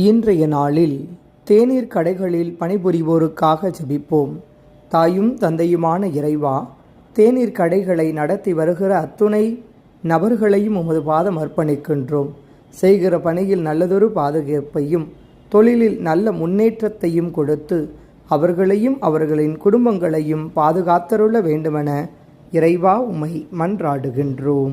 இன்றைய நாளில் தேநீர் கடைகளில் பணிபுரிவோருக்காக ஜபிப்போம். தாயும் தந்தையுமான இறைவா தேநீர் கடைகளை நடத்தி வருகிற அத்துணை நபர்களையும் உமது பாதம் அர்ப்பணிக்கின்றோம். செய்கிற பணியில் நல்லதொரு பாதுகாப்பையும் தொழிலில் நல்ல முன்னேற்றத்தையும் கொடுத்து அவர்களையும் அவர்களின் குடும்பங்களையும் பாதுகாத்தருள வேண்டுமென இறைவா உமை மன்றாடுகின்றோம்.